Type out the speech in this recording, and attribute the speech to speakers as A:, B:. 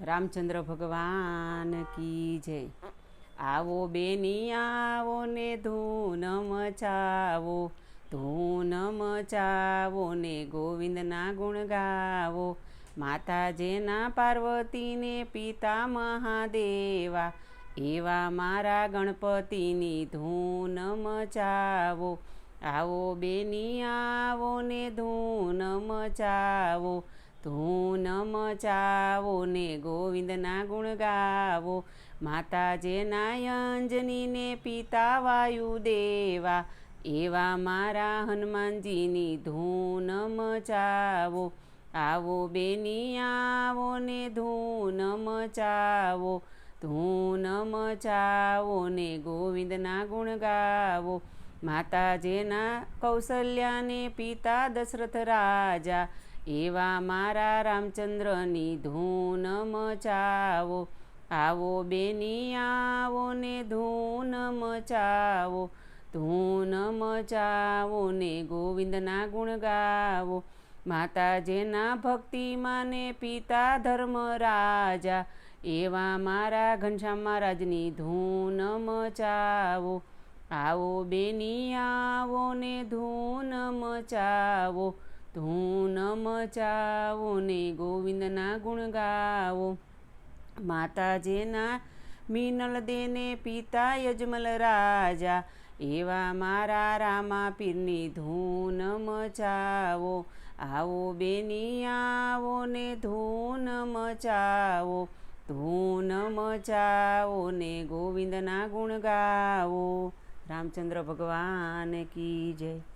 A: રામચંદ્ર ભગવાન કી જય. આવો બેની, આવો ને ધૂન મચાવો. ધૂન મચાવો ને ગોવિંદના ગુણ ગાવો. માતાજીના પાર્વતીને પિતા મહાદેવા. એવા મારા ગણપતિની ધૂન મચાવો. આવો બેની, આવો ને ધૂન મચાવો. ધૂન મચાવો ને ગોવિંદના ગુણ ગાવો માતા જેના અંજનીને પિતા વાયુદેવા એવા મારા હનુમાનજીની ધૂન મચાવો આવો બેની આવો ને ધૂન મચાવો ધૂન મચાવો ને ગોવિંદના ગુણ ગાવો. માતાજીના કૌશલ્યાને પિતા દશરથ રાજા એવા મારા રામચંદ્રની ધૂન મચાવો, આવો બેની આવો ને ધૂન મચાવો ધૂન મચાવો ને ગોવિંદના ગુણ ગાવો. માતાજીના ભક્તિમાં ને પિતા ધર્મ રાજા, એવા મારા ઘનશ્યામ મહારાજની ધૂન મચાવો, આવો બેની આવો ને ધૂન મચાવો ધૂન મચાવો ને ગોવિંદના ગુણ ગાવો. માતાજીના મિનલ દેને પિતા યજમલ રાજા, એવા મારા રામા પીરની ધૂન મચાવો. આવો બેની આવો ને ધૂન મચાવો ધૂન મચાવો ને ગોવિંદના ગુણ ગાવો. રામચંદ્ર ભગવાન કી જય.